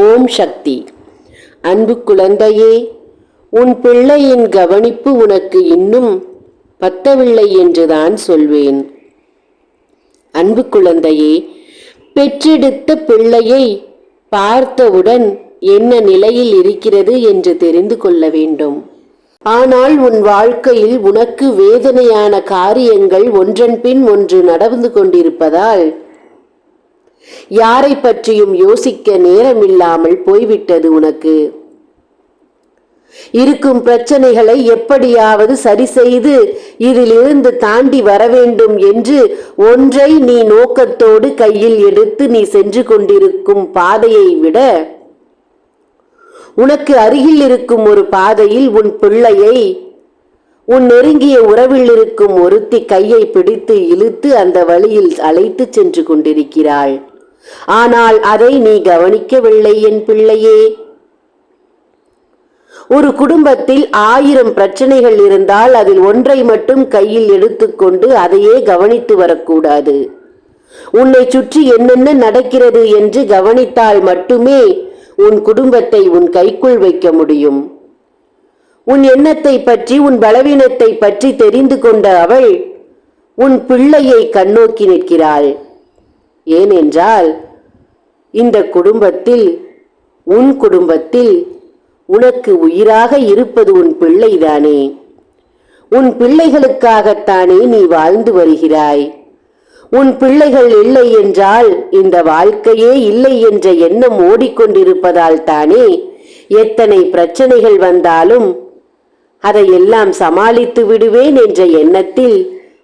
ஓம் சக்தி. அன்பு குழந்தையே உன் பிள்ளையின் கவனிப்பு உனக்கு இன்னும் பத்தவில்லை என்றுதான் சொல்வேன். அன்பு குழந்தையே பெற்றெடுத்த பிள்ளையை பார்த்தவுடன் என்ன நிலையில் இருக்கிறது என்று தெரிந்து கொள்ள வேண்டும். ஆனால் உன் வாழ்க்கையில் உனக்கு வேதனையான காரியங்கள் ஒன்றன் பின் ஒன்று நடந்து கொண்டிருப்பதால் யாரை பற்றியும் யோசிக்க நேரமில்லாமல் போய்விட்டது உனக்கு. இருக்கும் பிரச்சனைகளை எப்படியாவது சரி செய்து இதிலிருந்து தாண்டி வர வேண்டும் என்று ஒன்றை நீ நோக்கத்தோடு கையில் எடுத்து நீ சென்று கொண்டிருக்கும் பாதையை விட உனக்கு அருகில் இருக்கும் ஒரு பாதையில் உன் பிள்ளையை உன் நெருங்கிய உறவில் இருக்கும் ஒருத்தி கையை பிடித்து இழுத்து அந்த வழியில் அழைத்து சென்று கொண்டிருக்கிறாள். ஆனால் அதை நீ கவனிக்கவில்லை என் பிள்ளையே. ஒரு குடும்பத்தில் ஆயிரம் பிரச்சனைகள் இருந்தால் அதில் ஒன்றை மட்டும் கையில் எடுத்துக்கொண்டு அதையே கவனித்து வரக்கூடாது. உன்னை சுற்றி என்னென்ன நடக்கிறது என்று கவனித்தால் மட்டுமே உன் குடும்பத்தை உன் கைக்குள் வைக்க முடியும். உன் எண்ணத்தை பற்றி உன் பலவீனத்தை பற்றி தெரிந்து கொண்ட அவள் உன் பிள்ளையை கண்ணோக்கி நிற்கிறாள். ஏனென்றால் இந்த குடும்பத்தில் உன் குடும்பத்தில் உனக்கு உயிராக இருப்பது உன் பிள்ளைதானே. உன் பிள்ளைகளுக்காகத்தானே நீ வாழ்ந்து வருகிறாய். உன் பிள்ளைகள் இல்லை என்றால் இந்த வாழ்க்கையே இல்லை என்ற எண்ணம் ஓடிக்கொண்டிருப்பதால் தானே எத்தனை பிரச்சனைகள் வந்தாலும் அதையெல்லாம் சமாளித்து விடுவேன் என்ற எண்ணத்தில்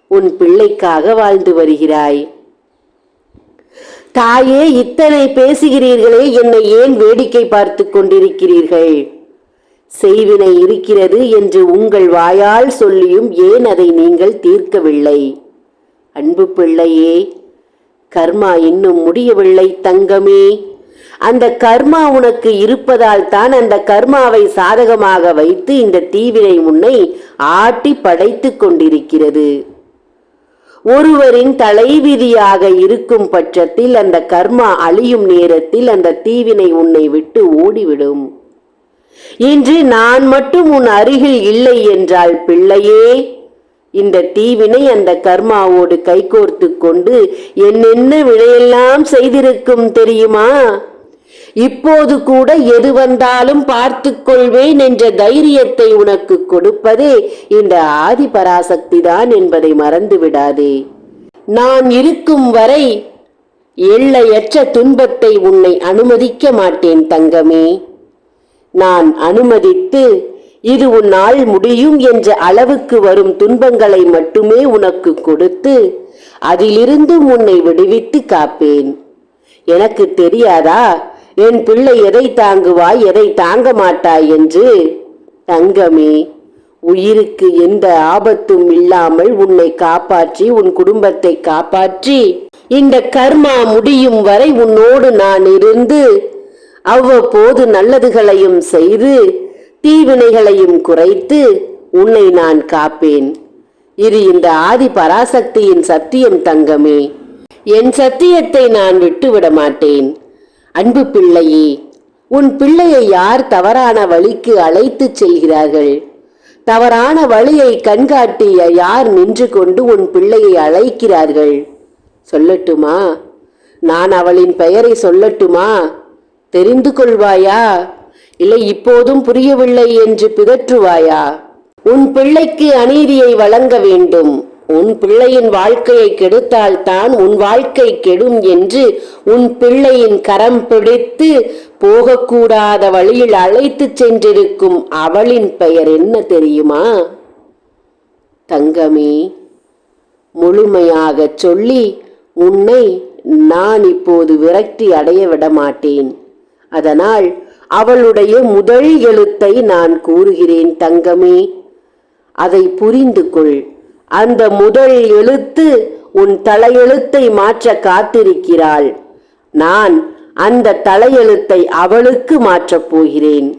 உன் பிள்ளைக்காக வாழ்ந்து வருகிறாய். தாயே இத்தனை பேசுகிறீர்களே என்னை ஏன் வேடிக்கை பார்த்து கொண்டிருக்கிறீர்கள்? செய்வினை இருக்கிறது என்று உங்கள் வாயால் சொல்லியும் ஏன் அதை நீங்கள் தீர்க்கவில்லை? அன்பு பிள்ளையே கர்மா இன்னும் முடியவில்லை தங்கமே. அந்த கர்மா உனக்கு இருப்பதால் தான் அந்த கர்மாவை சாதகமாக வைத்து இந்த தீவினை முன்னை ஆட்டி படைத்து கொண்டிருக்கிறது. ஒருவரின் தலைவிதியாக இருக்கும் பட்சத்தில் அந்த கர்மா அழியும் நேரத்தில் அந்த தீவினை உன்னை விட்டு ஓடிவிடும். இன்று நான் மட்டும் உன் அருகில் இல்லை என்றால் பிள்ளையே இந்த தீவினை அந்த கர்மாவோடு கைகோர்த்து கொண்டு என்னென்ன விடையெல்லாம் செய்திருக்கும் தெரியுமா? இப்போது கூட எது வந்தாலும் பார்த்து கொள்வேன் என்ற தைரியத்தை உனக்கு கொடுப்பதே இந்த ஆதி பராசக்தி தான் என்பதை மறந்து விடாதே நான் இருக்கும் வரை எல்லையற்ற துன்பத்தை உன்னை அனுமதிக்க மாட்டேன் தங்கமே. நான் அனுமதித்து இது உன்னால் முடியும் என்ற அளவுக்கு வரும் துன்பங்களை மட்டுமே உனக்கு கொடுத்து அதிலிருந்து உன்னை விடுவித்து காப்பேன். எனக்கு தெரியாதா? என் பிள்ளை எதை தாங்குவாய் எதை தாங்க மாட்டாய் என்று தங்கமே உயிருக்கு எந்த ஆபத்தும் இல்லாமல் உன்னை காப்பாற்றி உன் குடும்பத்தை காப்பாற்றி இந்த கர்மா முடியும் வரை உன்னோடு நான் இருந்து அவ்வப்போது நல்லதுகளையும் செய்து தீவினைகளையும் குறைத்து உன்னை நான் காப்பேன். இது இந்த ஆதி பராசக்தியின் சத்தியம் தங்கமே. என் சத்தியத்தை நான் விட்டுவிட மாட்டேன் அன்பு பிள்ளையே உன் பிள்ளையை யார் தவறான வழிக்கு அழைத்துச் செல்கிறார்கள்? தவறான வழியை கண்காட்டிய யார் நின்று கொண்டு உன் பிள்ளையை அழைக்கிறார்கள்? சொல்லட்டுமா? நான் அவளின் பெயரை சொல்லட்டுமா? தெரிந்து கொள்வாயா? இல்லை இப்போதும் புரியவில்லை என்று பிதற்றுவாயா? உன் பிள்ளைக்கு அநீதியை வழங்க வேண்டும். உன் பிள்ளையின் வாழ்க்கையை கெடுத்தால் தான் உன் வாழ்க்கை கெடும் என்று உன் பிள்ளையின் கரம் பிடித்து போகக்கூடாத வழியில் அழைத்துச் சென்றிருக்கும் அவளின் பெயர் என்ன தெரியுமா? தங்கமே முழுமையாகச் சொல்லி உன்னை நான் இப்போது விரக்தி அடைய விட மாட்டேன் அதனால் அவளுடைய முதல் எழுத்தை நான் கூறுகிறேன் தங்கமே. அதை புரிந்து கொள். அந்த முதல் எழுத்து உன் தலையெழுத்தை மாற்ற காத்திருக்கிறாள். நான் அந்த தலையெழுத்தை அவளுக்கு மாற்றப் போகிறேன்.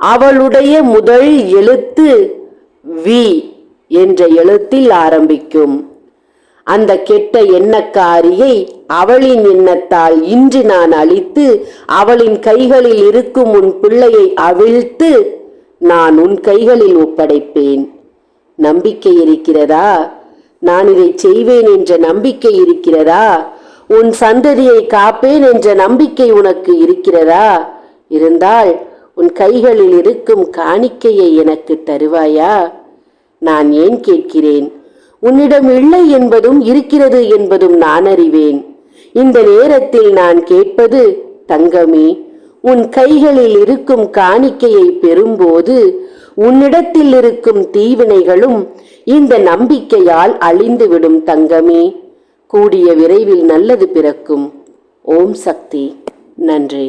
அவளுடைய முதல் எழுத்து வி என்ற எழுத்தில் ஆரம்பிக்கும். அந்த கெட்ட எண்ணக்காரியை அவளின் எண்ணத்தால் இன்று நான் அழித்து அவளின் கைகளில் இருக்கும் உன் பிள்ளையை அவிழ்த்து நான் உன் கைகளில் ஒப்படைப்பேன். நம்பிக்கை இருக்கிறதா? நான் இதை செய்வேன் என்ற நம்பிக்கை இருக்கிறதா? உன் சந்ததியை காப்பேன் என்ற நம்பிக்கை உனக்கு இருக்கிறதா? இருந்தால் உன் கைகளில் இருக்கும் காணிக்கையை எனக்கு தருவாயா? நான் ஏன் கேட்கிறேன்? உன்னிடம் இல்லை என்பதும் இருக்கிறது என்பதும் நான் அறிவேன். இந்த நேரத்தில் நான் கேட்பது தங்கமே உன் கைகளில் இருக்கும் காணிக்கையை பெறும்போது உன்னிடத்தில் இருக்கும் தீவினைகளும் இந்த நம்பிக்கையால் அழிந்துவிடும் தங்கமே. கூடிய விரைவில் நல்லது பிறக்கும். ஓம் சக்தி. நன்றி.